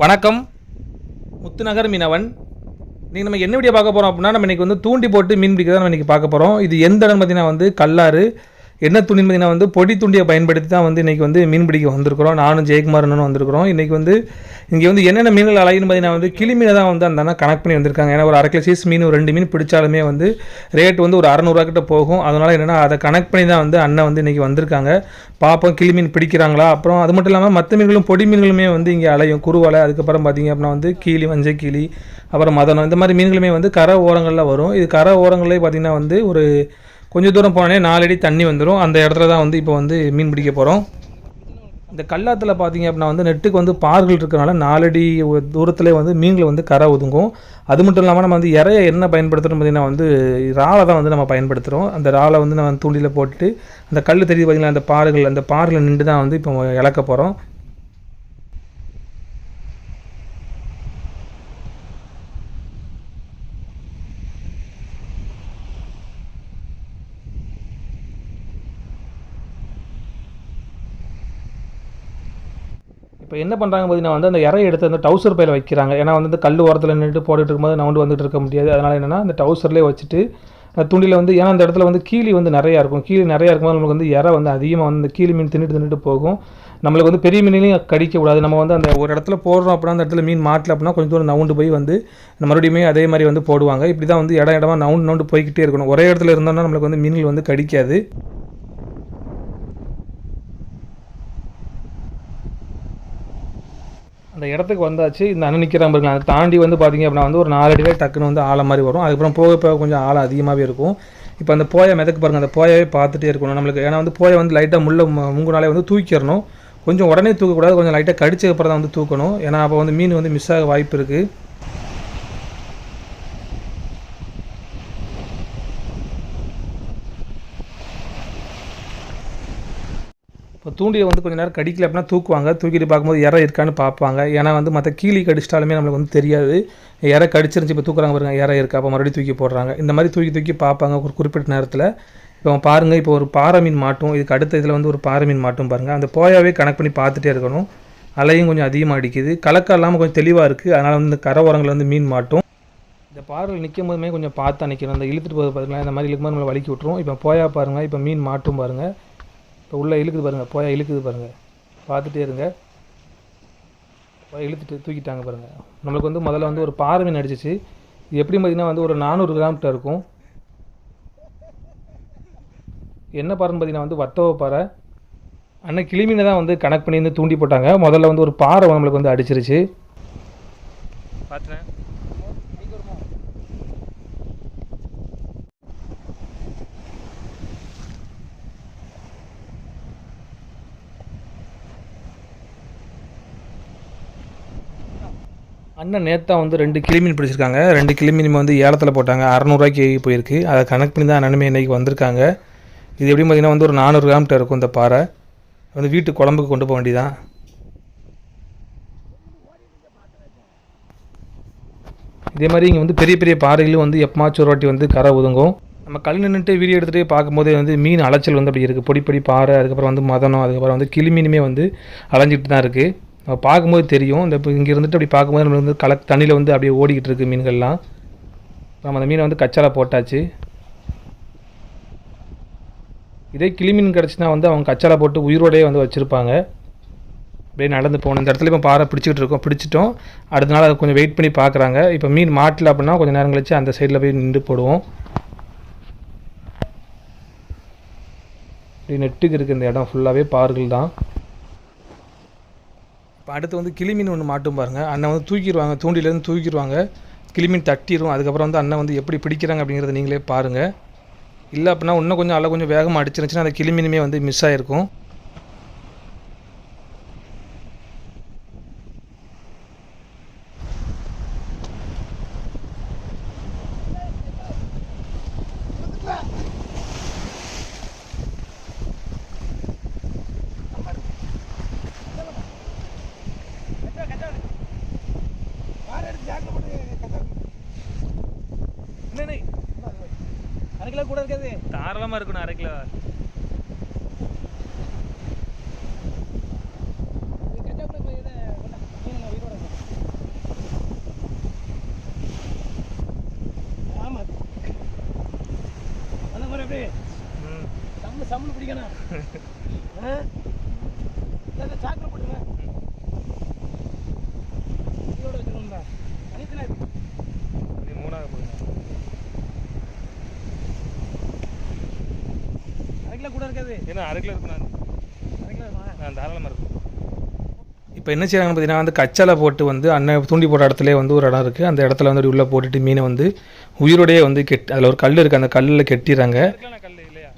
வணக்கம். முத்துநகர் மீனவன். நீங்கள் நம்ம என்ன வீடியோ பார்க்க போகிறோம் அப்படின்னா நம்ம இன்றைக்கி வந்து தூண்டி போட்டு மீன் பிடிக்க தான் நம்ம இன்றைக்கி பார்க்க போகிறோம் இது எந்த இடம் பார்த்தீங்கன்னா வந்து கல்லாறு என்ன துணி பார்த்திங்கன்னா வந்து பொடி துண்டியை பயன்படுத்தி தான் வந்து இன்றைக்கி வந்து மீன் பிடிக்க வந்திருக்கிறோம். நானும் ஜெயக்குமார் அண்ணனும் வந்திருக்கிறோம். இன்றைக்கி வந்து இங்கே வந்து என்னென்ன மீன்கள் அலையுன்னு பார்த்தீங்கன்னா வந்து கிளி மீனை தான் வந்து அந்த அண்ணா கனெக்ட் பண்ணி வந்திருக்காங்க. ஏன்னா ஒரு அரை கிலோ சீஸ் மீன் ஒரு ரெண்டு மீன் பிடிச்சாலுமே வந்து ரேட் வந்து ஒரு அறநூறுவா கிட்ட போகும். அதனால் என்னென்னா அதை கனெக்ட் பண்ணி தான் வந்து அண்ணன் வந்து இன்றைக்கி வந்திருக்காங்க. பார்ப்போம் கிளி மீன் பிடிக்கிறாங்களா? அப்புறம் அது மட்டும் இல்லாமல் மற்ற மீன்களும் பொடி மீன்களுமே வந்து இங்கே அலையும். குருவலை அதுக்கப்புறம் பார்த்தீங்க அப்படின்னா வந்து கீழி வஞ்சை கிளி அப்புறம் மதனம் இந்த மாதிரி மீன்களுமே வந்து கரை ஓரங்களில் வரும். இது கரை ஓரங்களே பார்த்தீங்கன்னா வந்து ஒரு கொஞ்சம் தூரம் போனோடனே நாலடி தண்ணி வந்துடும் அந்த இடத்துல தான் வந்து இப்போ வந்து மீன் பிடிக்க போகிறோம் இந்த கல்லாத்தில் பார்த்தீங்க அப்படின்னா வந்து நெட்டுக்கு வந்து பார்கள் இருக்கிறனால நாலடி தூரத்தில் வந்து மீன்களை வந்து கரை ஒதுங்கும். அது மட்டும் இல்லாமல் நம்ம வந்து இறைய என்ன பயன்படுத்துகிறோம் பார்த்தீங்கன்னா வந்து இறாலை தான் வந்து நம்ம பயன்படுத்துகிறோம் அந்த இறாலை வந்து நம்ம தூண்டியில் போட்டு அந்த கல் தெரியுது பார்த்தீங்களா அந்த பாறுகள் அந்த பாறையில் நின்று தான் வந்து இப்போ இழக்க போகிறோம் இப்போ என்ன பண்ணுறாங்க பார்த்தீங்கன்னா வந்து அந்த இறையை எடுத்து அந்த டவுசர் பையில் வைக்கிறாங்க. ஏன்னா வந்து இந்த கல் ஓரத்தில் நின்றுட்டு போட்டுட்டு இருக்கும்போது நவுண்டு வந்துட்டு இருக்க முடியாது. அதனால் என்னென்னா அந்த டவுசர்லேயே வச்சுட்டு அந்த துண்டியில் வந்து ஏன்னா அந்த இடத்துல வந்து கீழி வந்து நிறையா இருக்கும். கீழி நிறையா இருக்கும்போது நம்மளுக்கு வந்து இறை வந்து அதிகமாக வந்து இந்த கீழி மீன் தின்னுட்டு தின்னுட்டு போகும். நம்மளுக்கு வந்து பெரிய மீனையும் கடிக்கக்கூடாது நம்ம வந்து அந்த ஒரு இடத்துல போடுறோம் அப்படின்னா அந்த இடத்துல மீன் மாட்டல அப்படின்னா கொஞ்சம் தூரம் நவுண்டு போய் வந்து மறுபடியுமே அதே மாதிரி வந்து போடுவாங்க. இப்படி தான் வந்து இடம் இடமா நவுண்டு நவுண்டு போய்கிட்டே இருக்கணும். ஒரே இடத்துல இருந்தோம்னா நம்மளுக்கு வந்து மீன்கள் வந்து கடிக்காது. அந்த இடத்துக்கு வந்தாச்சு. இந்த அண்ணன் நிற்கிறான் பாருங்க. அதை தாண்டி வந்து பார்த்தீங்க அப்படின்னா வந்து ஒரு நாலு அடிவே டக்குன்னு வந்து ஆழ மாதிரி வரும். அதுக்கப்புறம் போக போக கொஞ்சம் ஆழம் அதிகமாகவே இருக்கும். இப்போ அந்த போயை மிதக்கு பாருங்கள் அந்த போயவே பார்த்துட்டே இருக்கணும். நம்மளுக்கு ஏன்னா வந்து போயை வந்து லைட்டாக முள்ள மூங்குனாலே வந்து தூக்கிடணும். கொஞ்சம் உடனே தூக்கக்கூடாது. கொஞ்சம் லைட்டாக கடிச்சதுக்கு அப்புறம் தான் வந்து தூக்கணும். ஏன்னா அப்போ வந்து மீன் வந்து மிஸ் ஆக வாய்ப்பு இருக்குது இப்போ தூண்டியை வந்து கொஞ்சம் நேரம் கடிக்கல அப்படின்னா தூக்குவாங்க. தூக்கிட்டு பார்க்கும்போது இறை இருக்கான்னு பார்ப்பாங்க. ஏன்னா வந்து மற்ற கீழி கடிச்சிட்டாலுமே நம்மளுக்கு வந்து தெரியாது. இறை கடிச்சிருந்துச்சு இப்போ தூக்குறாங்க பாருங்க இறை இருக்கா? அப்போ மறுபடியும் தூக்கி போடுறாங்க. இந்த மாதிரி தூக்கி தூக்கி பார்ப்பாங்க ஒரு குறிப்பிட்ட நேரத்தில். இப்போ பாருங்கள் இப்போ ஒரு பாறை மீன் மாட்டும். இதுக்கு அடுத்த இதில் வந்து ஒரு பாறை மீன் மாட்டும் பாருங்கள் அந்த போயாவே கனெக்ட் பண்ணி பார்த்துட்டே இருக்கணும். அலையும் கொஞ்சம் அதிகமாக அடிக்குது. கலக்கம் இல்லாமல் கொஞ்சம் தெளிவாக இருக்குது அதனால் வந்து இந்த கரை ஓரங்களில் வந்து மீன் மாட்டும். இந்த பாறையில் நிற்கும் போதுமே கொஞ்சம் பார்த்து நிற்கணும் அந்த இழுத்துட்டு போது பாருங்களேன் இந்த மாதிரி இழுக்கும்போது நம்மளை வலிக்கி விட்ருவோம் இப்போ போயா பாருங்கள் இப்போ மீன் மாட்டும் பாருங்கள் இப்போ உள்ளே இழுக்குது பாருங்கள் போயா இழுக்குது பாருங்கள் பார்த்துட்டே இருங்க. போய் இழுத்துட்டு தூக்கிட்டாங்க பாருங்கள் நம்மளுக்கு வந்து முதல்ல வந்து ஒரு பாறை மீன் அடிச்சிச்சு. இது எப்படி பார்த்தீங்கன்னா வந்து ஒரு நானூறு கிராம் கிட்ட இருக்கும். என்ன பாறைன்னு பார்த்தீங்கன்னா வந்து வத்தவ பாறை. அன்னைக்கு கிளிமீனை தான் வந்து கனெக்ட் பண்ணி வந்து தூண்டி போட்டாங்க. முதல்ல வந்து ஒரு பாறை நம்மளுக்கு வந்து அடிச்சிருச்சு. பார்த்தேன் அண்ணன் நேத்தா வந்து ரெண்டு கிளிமீன் பிடிச்சிருக்காங்க. ரெண்டு கிளிமீன் வந்து ஏலத்தில் போட்டாங்க. அறநூறுவாய்க்கு போயிருக்கு. அதை கனெக்ட் பண்ணி தான் அண்ணனுமே இன்றைக்கி வந்திருக்காங்க. இது எப்படி பார்த்தீங்கன்னா வந்து ஒரு நானூறு கிராம்கிட்ட இருக்கும் இந்த பாறை. வந்து வீட்டு குழம்புக்கு கொண்டு போக வேண்டியதான் இதே மாதிரி இங்கே வந்து பெரிய பெரிய பாறைகளும் வந்து எப்பமாச்சும் ஒரு வாட்டி வந்து கரை ஒதுங்கும். நம்ம கல் நின்றுட்டு வீடியோ எடுத்துகிட்டே பார்க்கும்போதே வந்து மீன் அலைச்சல் வந்து அப்படி இருக்குது பொடி பொடி பாறை அதுக்கப்புறம் வந்து மதனம் அதுக்கப்புறம் வந்து கிளிமீனுமே வந்து அலைஞ்சிட்டு தான் இருக்குது நம்ம பார்க்கும்போது தெரியும். இந்த இப்போ இங்கே இருந்துட்டு அப்படி பார்க்கும்போது நம்ம வந்து கல தண்ணியில் வந்து அப்படியே ஓடிக்கிட்டு இருக்குது மீன்கள்லாம். நம்ம அந்த மீனை வந்து கச்சால போட்டாச்சு. இதே கிளி மீன் கிடச்சினா வந்து அவங்க கச்சால போட்டு உயிரோடையே வந்து வச்சுருப்பாங்க. அப்படியே நடந்து போகணும். இந்த இடத்துல இப்போ பாறை பிடிச்சிக்கிட்டு இருக்கோம். பிடிச்சிட்டோம். அடுத்த நாள் அதை கொஞ்சம் வெயிட் பண்ணி பார்க்குறாங்க. இப்போ மீன் மாட்டல அப்படின்னா கொஞ்சம் நேரம் கழிச்சு அந்த சைடில் போய் நின்று போடுவோம். இப்படி நெட்டுக்கு இருக்குது இந்த இடம். ஃபுல்லாகவே பார்கள் தான். இப்போ அடுத்து வந்து கிளிமீன் ஒன்று மாட்டும் பாருங்கள் அண்ணன் வந்து தூக்கிடுவாங்க தூண்டிலேருந்து தூக்கிடுவாங்க. கிளிமீன் தட்டிடும் அதுக்கப்புறம் வந்து அண்ணன் வந்து எப்படி பிடிக்கிறாங்க அப்படிங்கிறத நீங்களே பாருங்கள் இல்லை அப்படின்னா இன்னும் கொஞ்சம் அலை கொஞ்சம் வேகமாக அடிச்சிருந்துச்சுன்னா அந்த கிளிமீனுமே வந்து மிஸ் ஆகிருக்கும் அரை கிலோ கூட இருக்காது. தாராளமாக இருக்கணும் அரை கிலோ இது கச்சா கூட போய் இதை கொண்டா. மீன் உயிரோட இருக்கு. நம்மளும் பிடிக்கணும் ஆ? இந்த இந்த சாக்குல போட்டுங்க இதோட வச்சுக்கணும்டா தனித்தனியா இருக்கு. இது மூணாவது போகுது அரை இருக்காது ஏன்னா அரை கிலோ இருக்கும் அரை கிலோ இருக்குமா? நான் தாராளமாக இருக்கும் இப்போ என்ன செய்கிறாங்கன்னு பார்த்தீங்கன்னா வந்து கச்சாலை போட்டு வந்து அண்ணன் தூண்டி போட்ட இடத்துல வந்து ஒரு இடம் இருக்குது அந்த இடத்துல வந்து உள்ளே போட்டுட்டு மீனை வந்து உயிரோடையே வந்து கெட் அதில் ஒரு கல் இருக்குது அந்த கல்லில் கெட்டிடுறாங்க கல் இல்லையா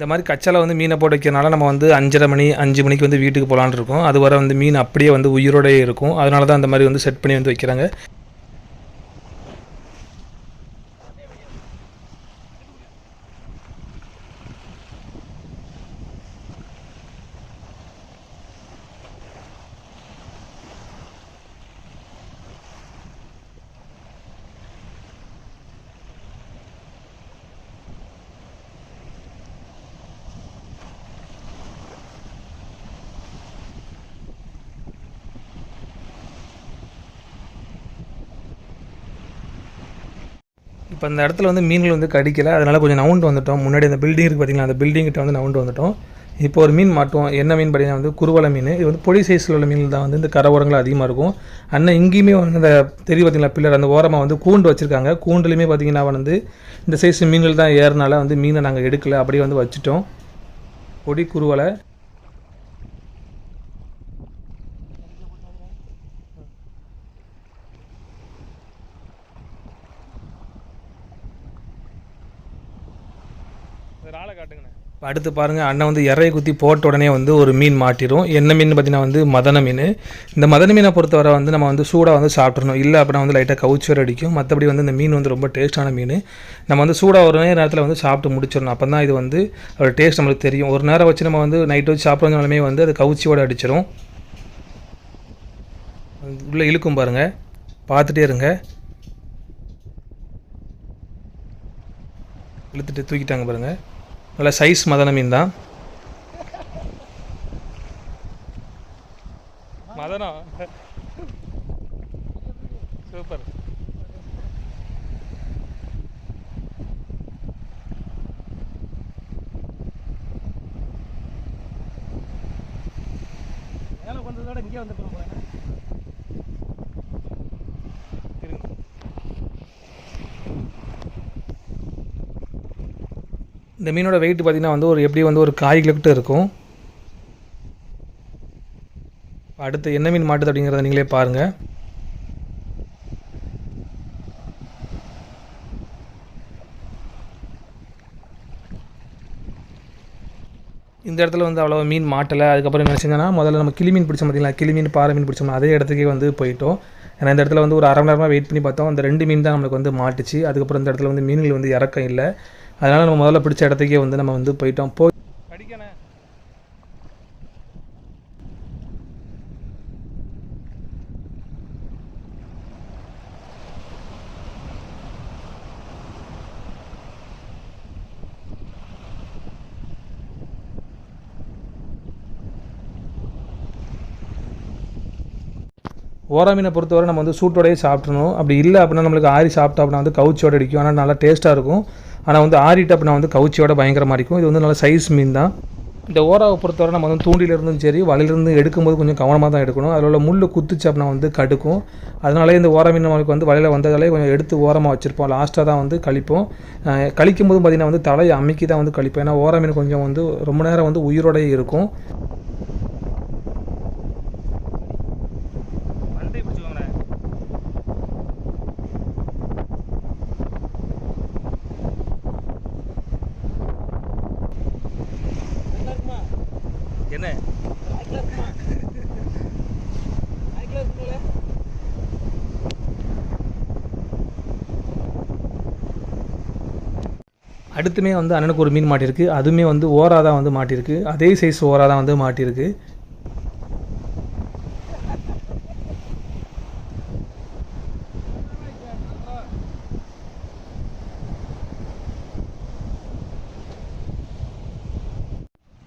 இந்த மாதிரி கச்சால வந்து மீனை போட்டு வைக்கிறனால நம்ம வந்து அஞ்சரை மணி அஞ்சு மணிக்கு வந்து வீட்டுக்கு போகலான்னு இருக்கோம். அது வரை வந்து மீன் அப்படியே வந்து உயிரோடயே இருக்கும். அதனால தான் அந்த மாதிரி வந்து செட் பண்ணி வந்து வைக்கிறாங்க. இப்போ அந்த இடத்துல வந்து மீன்கள் வந்து கடிக்கல. அதனால் கொஞ்சம் நவுண்டு வந்துட்டோம். முன்னாடி அந்த பில்டிங் இருக்குது பார்த்தீங்களா அந்த building கிட்ட வந்து நவுண்டு வந்துட்டோம். இப்போ ஒரு மீன் மாட்டோம் என்ன மீன் பார்த்தீங்கன்னா வந்து குருவலை மீன். இது வந்து பொடி சைஸில் உள்ள மீன் தான் வந்து இந்த கரை ஓரங்கள் அதிகமாக இருக்கும். அண்ணன் இங்கேயுமே வந்து அந்த தெரியும் பார்த்தீங்களா பில்லர் அந்த ஓரமாக வந்து கூண்டு வச்சுருக்காங்க. கூண்டுலையுமே பார்த்தீங்கன்னா வந்து இந்த சைஸ் மீன்கள் தான் ஏறனால வந்து மீனை நாங்கள் எடுக்கலை. அப்படியே வந்து வச்சுட்டோம். பொடி குருவலை இப்ப அடுத்து பாருங்கள் அண்ணன் வந்து இறையை குத்தி போட்ட உடனே வந்து ஒரு மீன் மாட்டிடும் என்ன மீன் பார்த்தீங்கன்னா வந்து மதன மீன். இந்த மதன மீனை பொறுத்தவரை வந்து நம்ம வந்து சூடாக வந்து சாப்பிட்றணும் இல்லை அப்படின்னா வந்து லைட்டாக கவுச்சி வர அடிக்கும். மற்றபடி வந்து இந்த மீன் வந்து ரொம்ப டேஸ்ட்டான மீன். நம்ம வந்து சூடாக ஒரு நேரத்தில் வந்து சாப்பிட்டு முடிச்சிடணும். அப்போ தான் இது வந்து ஒரு டேஸ்ட் நம்மளுக்கு தெரியும். ஒரு நேரம் வச்சு நம்ம வந்து நைட் வச்சு சாப்பிட்றதுனாலுமே வந்து அது கவுச்சியோடு அடிச்சிடும் உள்ளே இழுக்கும் பாருங்கள் பார்த்துட்டே இருங்க. இழுத்துட்டு தூக்கிட்டாங்க பாருங்கள் நல்ல சைஸ் மதன மீன் தான். மதனம் சூப்பர். மேலே வந்ததோட இங்கே வந்துருக்கோம் இந்த மீனோட வெயிட் பார்த்தீங்கன்னா வந்து ஒரு எப்படி வந்து ஒரு காய் கிலோக்கிட்ட இருக்கும். அடுத்து என்ன மீன் மாட்டுது அப்படிங்கிறத நீங்களே பாருங்கள் இந்த இடத்துல வந்து அவ்வளோ மீன் மாட்டலை. அதுக்கப்புறம் என்ன செஞ்சோன்னா முதல்ல நம்ம கிளி மீன் பிடிச்சோம் பார்த்தீங்களா கிளி மீன் பாறை மீன் பிடிச்சோம் அதே இடத்துக்கே வந்து போயிட்டோம். ஏன்னா இந்த இடத்துல வந்து ஒரு அரை மணி நேரமாக வெயிட் பண்ணி பார்த்தோம். அந்த ரெண்டு மீன் தான் நம்மளுக்கு வந்து மாட்டுச்சு. அதுக்கப்புறம் இந்த இடத்துல வந்து மீன்கள் வந்து இறக்கம் இல்லை. அதனால் நம்ம முதல்ல பிடிச்ச இடத்துக்கே வந்து நம்ம வந்து போயிட்டோம். போய் படிக்கணும் ஓரா மீனை பொறுத்தவரை நம்ம வந்து சூட்டோடயே சாப்பிட்றணும் அப்படி இல்லை அப்படின்னா நம்மளுக்கு ஆறி சாப்பிட்டோம் அப்படின்னா வந்து கவுச்சியோட அடிக்கும். ஆனால் நல்லா டேஸ்ட்டாக இருக்கும். ஆனால் வந்து ஆறிட்டு அப்படின்னா வந்து கவுச்சியோட பயங்கரமாக இருக்கும். இது வந்து நல்ல சைஸ் மீன் தான். இந்த ஓராவை பொறுத்தவரை நம்ம வந்து தூண்டிலிருந்தும் சரி வலையிலிருந்து எடுக்கும்போது கொஞ்சம் கவனமாக தான் எடுக்கணும். அதில் உள்ள முள் குத்துச்சு அப்படின்னா வந்து கடுக்கும். அதனாலே இந்த ஓர மீன் நம்மளுக்கு வந்து வலையில் வந்ததாலே கொஞ்சம் எடுத்து ஓரமாக வச்சுருப்போம். லாஸ்ட்டாக தான் வந்து கழிப்போம். கழிக்கும் போது பார்த்திங்கன்னா வந்து தலையை அமைக்கி தான் வந்து கழிப்போம். ஏன்னா ஓர மீன் கொஞ்சம் வந்து ரொம்ப நேரம் வந்து உயிரோடையே இருக்கும். அடுத்துமே வந்து அண்ணனுக்கு ஒரு மீன் மாட்டியிருக்கு. அதுவுமே வந்து ஓராக தான் வந்து மாட்டியிருக்கு. அதே சைஸ் ஓராக தான் வந்து மாட்டியிருக்கு.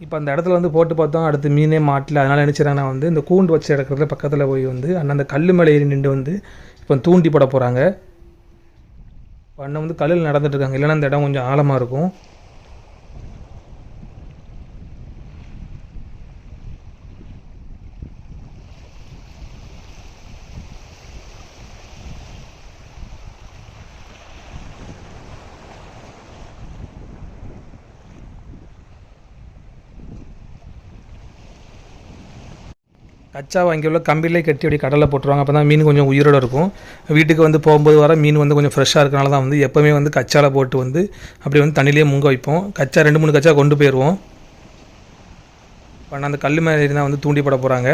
இப்போ அந்த இடத்துல வந்து போட்டு பார்த்தோம். அடுத்து மீனே மாட்டில். அதனால் நினச்சிடறாங்கன்னா வந்து இந்த கூண்டு வச்சு இடக்கிறதுல பக்கத்தில் போய் வந்து அந்த கல் மேலே நின்று வந்து இப்போ தூண்டி போட போகிறாங்க அண்ணன் வந்து கல்லில் நடந்துட்டு இருக்காங்க. இல்லைன்னா அந்த இடம் கொஞ்சம் ஆழமாக இருக்கும். கச்சாவை அங்கே உள்ள கம்பிலே கட்டி அப்படி கடலில் போட்டுருவாங்க. அப்போ தான் மீன் கொஞ்சம் உயிரோடு இருக்கும். வீட்டுக்கு வந்து போகும்போது வர மீன் வந்து கொஞ்சம் ஃப்ரெஷ்ஷாக இருக்கனால தான் வந்து எப்போவுமே வந்து கச்சால போட்டு வந்து அப்படியே வந்து தண்ணியிலே முங்க வைப்போம். கச்சா ரெண்டு மூணு கச்சா கொண்டு போயிடுவோம். இப்போ அந்த கல் மேலே இருந்தால் தான் வந்து தூண்டி போட போகிறாங்க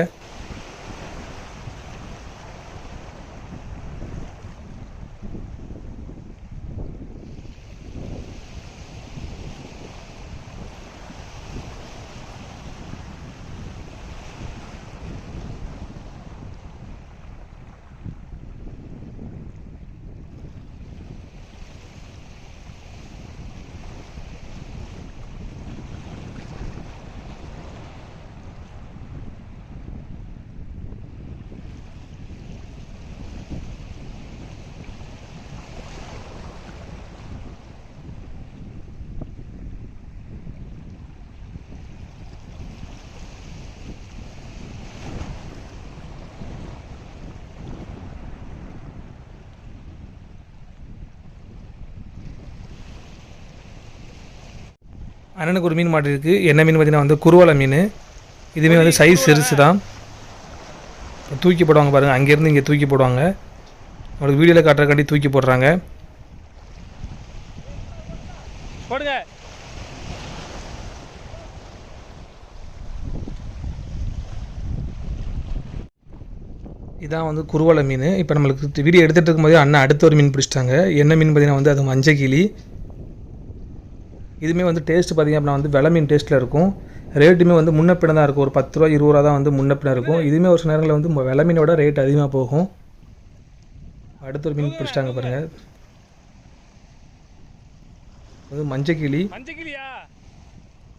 அண்ணனுக்கு ஒரு மீன் மாட்டிருக்கு என்ன மீன் பார்த்தீங்கன்னா வந்து குருவலை மீன். இதுவுமே வந்து சைஸ் சிறுசு தான் தூக்கி போடுவாங்க பாருங்கள் அங்கேருந்து இங்கே தூக்கி போடுவாங்க. உங்களுக்கு வீடியோவில் காட்டுறக்காண்டி தூக்கி போடுறாங்க. போடுங்க. இதான் வந்து குருவலை மீன். இப்போ நம்மளுக்கு வீடியோ எடுத்துகிட்டு இருக்கும்போதே அண்ணன் அடுத்த ஒரு மீன் பிடிச்சிட்டாங்க. என்ன மீன் பார்த்தீங்கன்னா வந்து அது மஞ்சள் கிளி இதுவுமே வந்து டேஸ்ட் பார்த்திங்க அப்படின்னா வந்து வெலை மீன் டேஸ்ட்டில் இருக்கும். ரேட்டுமே வந்து முன்ன பின்ன தான் இருக்கும். ஒரு பத்து ரூபா இருபது ரூபா தான் வந்து முன்ன பின்ன இருக்கும். இதுவுமே ஒரு சில நேரங்களில் வந்து வெலை மீனோட ரேட் அதிகமாக போகும். அடுத்த ஒரு மீன் பிடிச்சிட்டாங்க பாருங்கள் அது மஞ்சள் கிளி மஞ்சக்கிளியா?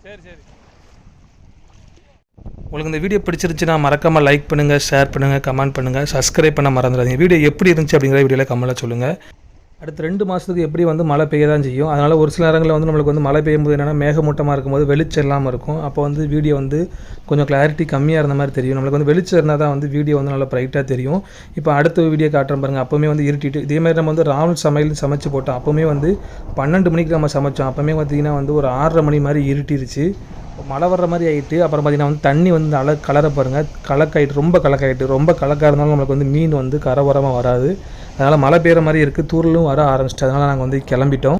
சரி சரி. உங்களுக்கு இந்த வீடியோ பிடிச்சிருந்துச்சுன்னா மறக்காமல் லைக் பண்ணுங்கள் ஷேர் பண்ணுங்கள் கமெண்ட் பண்ணுங்கள் சப்ஸ்கிரைப் பண்ண மறந்துடாதீங்க. வீடியோ எப்படி இருந்துச்சு அப்படிங்கிற வீடியோவில் கமெண்ட்டில் சொல்லுங்கள் அடுத்த ரெண்டு மாதத்துக்கு எப்படி வந்து மழை பெய்ய தான் செய்யும். அதனால் ஒரு சில நேரங்களில் வந்து நம்மளுக்கு வந்து மழை பெய்யும் போது என்னென்னா மேகமூட்டமாக இருக்கும்போது வெளிச்சம் இல்லாமல் இருக்கும். அப்போ வந்து வீடியோ வந்து கொஞ்சம் கிளாரிட்டி கம்மியாக இருந்த மாதிரி தெரியும். நம்மளுக்கு வந்து வெளிச்சம் இருந்தால் தான் வந்து வீடியோ வந்து நல்லா ப்ரைட்டாக தெரியும். இப்போ அடுத்த வீடியோ காட்டுறேன் பாருங்கள் அப்போவுமே வந்து இருட்டிட்டு. இதேமாதிரி நம்ம வந்து ராவல் சமையல் சமைச்சு போட்டோம். அப்போவுமே வந்து பன்னெண்டு மணிக்கு நம்ம சமைச்சோம். அப்போவுமே பார்த்திங்கன்னா வந்து ஒரு ஆறரை மணி மாதிரி இருட்டிருச்சு. மழை வர்ற மாதிரி ஆகிட்டு அப்புறம் பார்த்தீங்கன்னா வந்து தண்ணி வந்து அல கலரை பாருங்கள் கலக்காயிட்டு ரொம்ப கலக்காயிட்டு ரொம்ப கலக்காக இருந்தாலும் நம்மளுக்கு வந்து மீன் வந்து கரை உரமாக வராது. அதனால் மழை பெய்கிற மாதிரி இருக்குது தூரலும் வர ஆரம்பிச்சிட்டு அதனால் நாங்கள் வந்து கிளம்பிட்டோம்.